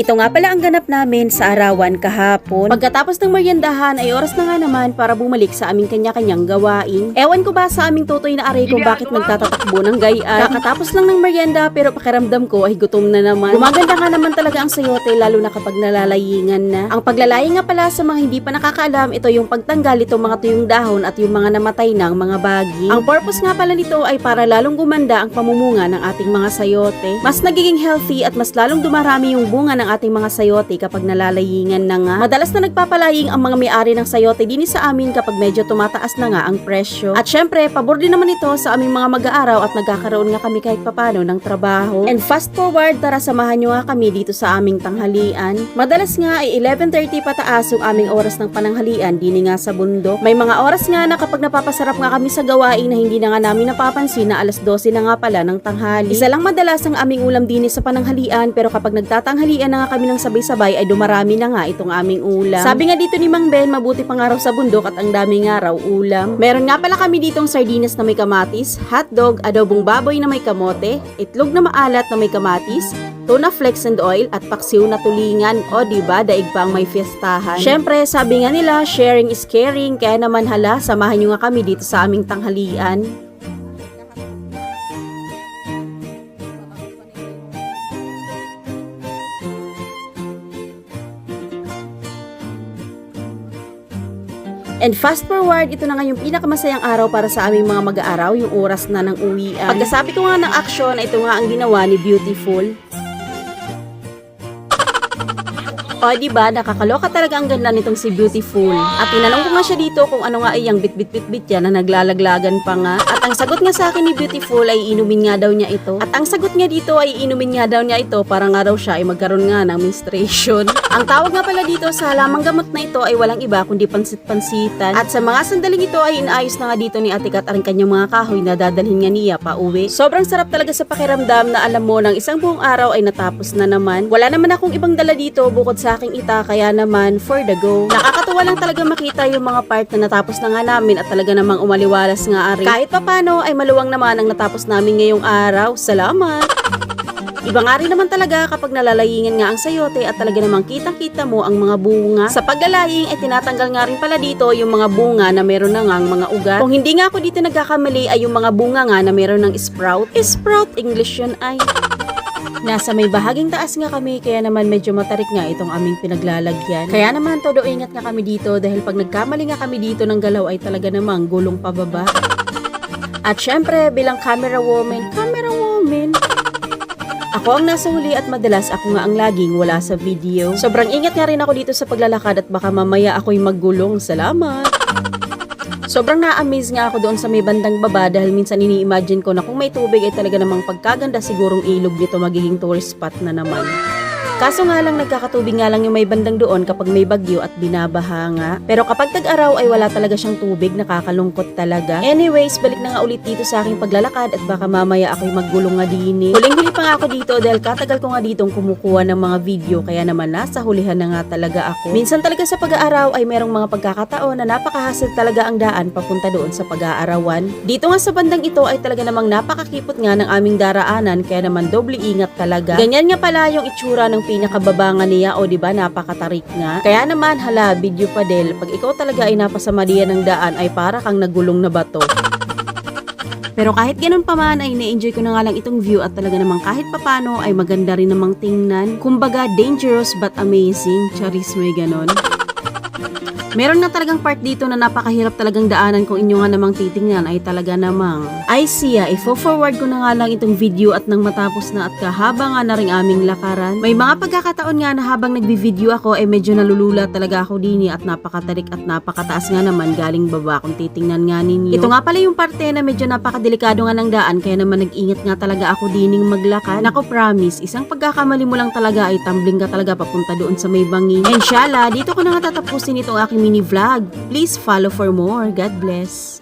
Ito nga pala ang ganap namin sa arawan kahapon. Pagkatapos ng meriendahan ay oras na nga naman para bumalik sa aming kanya-kanyang gawain. Ewan ko ba sa aming tutoy na aray ko bakit nagtatatakbo ng gayaan. Kakatapos lang ng merienda pero pakiramdam ko ay gutom na naman. Gumaganda nga naman talaga ang sayote lalo na kapag nalalayingan na. Ang paglalaying nga pala sa mga hindi pa nakakaalam, ito yung pagtanggal itong mga tuyong dahon at yung mga namatay ng mga bagi. Ang purpose nga pala nito ay para lalong gumanda ang pamumunga ng ating mga sayote. Mas nagiging healthy at mas lalong dumarami yung bunga ng ating mga sayote kapag nalalayingan na nga. Madalas na nagpapalaying ang mga may-ari ng sayote din sa amin kapag medyo tumataas na nga ang presyo. At syempre, pabor din naman ito sa aming mga mag-aaraw at nagkakaroon nga kami kahit papano ng trabaho. And fast forward, tara samahan nyo nga kami dito sa aming tanghalian. Madalas nga ay 11.30 pataas yung aming oras ng pananghalian, dini nga sa bundok. May mga oras nga na kapag napapasarap nga kami sa gawain na hindi na nga namin napapansin na alas 12 na nga pala ng tanghali. Isa lang madalas ang aming ulam dini sa pananghalian pero kapag nagtatanghalian na nga kami ng sabay-sabay ay dumarami na nga itong aming ulam. Sabi nga dito ni Mang Ben, mabuti pang araw sa bundok at ang dami nga raw ulam. Meron nga pala kami ditong sardinas na may kamatis, hotdog, adobong baboy na may kamote, itlog na maalat na may kamatis, tuna flakes and oil at paksiw na tulingan. O di ba daig pa ang may fiestahan. Syempre, sabi nga nila, sharing is caring, kaya naman hala, samahan nyo nga kami dito sa aming tanghalian. And fast forward, ito na nga yung pinakamasayang araw para sa aming mga mag-aaraw, yung oras na ng uwian. Pagkasabi ko nga ng aksyon, ito nga ang ginawa ni Beautiful. O, di ba nakakaloka talaga ang ganda nitong si Beautiful. At tinanong ko nga siya dito kung ano nga ay yung bit-bit-bit-bit yan na naglalaglagan pa nga. At ang sagot nga sa akin ni Beautiful ay inumin nga daw niya ito. At ang sagot nga dito ay inumin nga daw niya ito para nga daw siya ay magkaroon nga ng menstruation. ang tawag nga pala dito sa halamang gamot na ito ay walang iba kundi pansit-pansitan. At sa mga sandaling ito ay inaayos na nga dito ni Ate Kat ang kanyang mga kahoy na dadalhin nga niya pa uwi. Sobrang sarap talaga sa pakiramdam na alam mo ng isang buong araw ay natapos na naman. Wala naman akong ibang dala dito bukod sa aking ita kaya naman for the go. Nakakatuwa lang talaga makita yung mga part na natapos na nga namin at talaga namang umaliwalas nga ari. Kahit papano ay maluwang naman ang natapos namin ngayong araw. Salamat! Iba nga rin naman talaga kapag nalalayingan nga ang sayote at talaga namang kitang-kita mo ang mga bunga. Sa paglalaying ay tinatanggal nga rin pala dito yung mga bunga na meron na ngang mga ugat. Kung hindi nga ako dito nagkakamali ay yung mga bunga nga na meron ng sprout. Sprout, English yun ay. Nasa may bahaging taas nga kami kaya naman medyo matarik nga itong aming pinaglalagyan. Kaya naman todo ingat nga kami dito dahil pag nagkamali nga kami dito ng galaw ay talaga namang gulong pababa. At syempre bilang camera woman, camera woman, ako ang nasa huli at madalas ako nga ang laging wala sa video. Sobrang ingat nga rin ako dito sa paglalakad at baka mamaya ako'y maggulong. Salamat! Sobrang na-amaze nga ako doon sa may bandang baba dahil minsan ini-imagine ko na kung may tubig ay talaga namang pagkaganda sigurong ilog nito magiging tourist spot na naman. Kaso nga lang nagkakatubig nga lang yung may bandang doon kapag may bagyo at binabaha nga. Pero kapag tag-araw ay wala talaga siyang tubig, nakakalungkot talaga. Anyways, balik na nga ulit dito sa aking paglalakad at baka mamaya ako'y maggulong nga din eh. Huling-huli pa nga ako dito dahil katagal ko nga ditong kumukuha ng mga video kaya naman nasa hulihan na nga talaga ako. Minsan talaga sa pag-aaraw ay merong mga pagkakataon na napakahasid talaga ang daan papunta doon sa pag-aarawan. Dito nga sa bandang ito ay talaga namang napakakipot nga ng aming daraanan kaya naman doble ingat talaga. Ganyan nga pala yung itsura ng pinakababangan niya o di ba napakatarik nga. Kaya naman hala video pa del pag ikaw talaga ay napasama diyan ng daan ay para kang nagulong na bato. Pero kahit ganun pa man ay na-enjoy ko na nga lang itong view at talaga namang kahit papano ay maganda rin namang tingnan. Kumbaga dangerous but amazing. Charis may ganon. Meron nga talagang part dito na napakahirap talagang daanan kung inyo nga namang titingnan ay talaga namang. Ay siya, ifo-forward ko na nga lang itong video at nang matapos na at kahaba nga na rin aming lakaran. May mga pagkakataon nga na habang nagbi-video ako ay medyo nalulula talaga ako dini at napakatarik at napakataas nga naman galing baba kung titingnan nga ninyo. Ito nga pala yung parte na medyo napakadelikado nga ng daan kaya naman nag-ingat nga talaga ako dining maglakad. Nako promise, isang pagkakamali mo lang talaga ay tumbling ka talaga papunta doon sa may bangin. And syala, dito ko na nga tatapusin itong aking mini vlog. Please follow for more. God bless.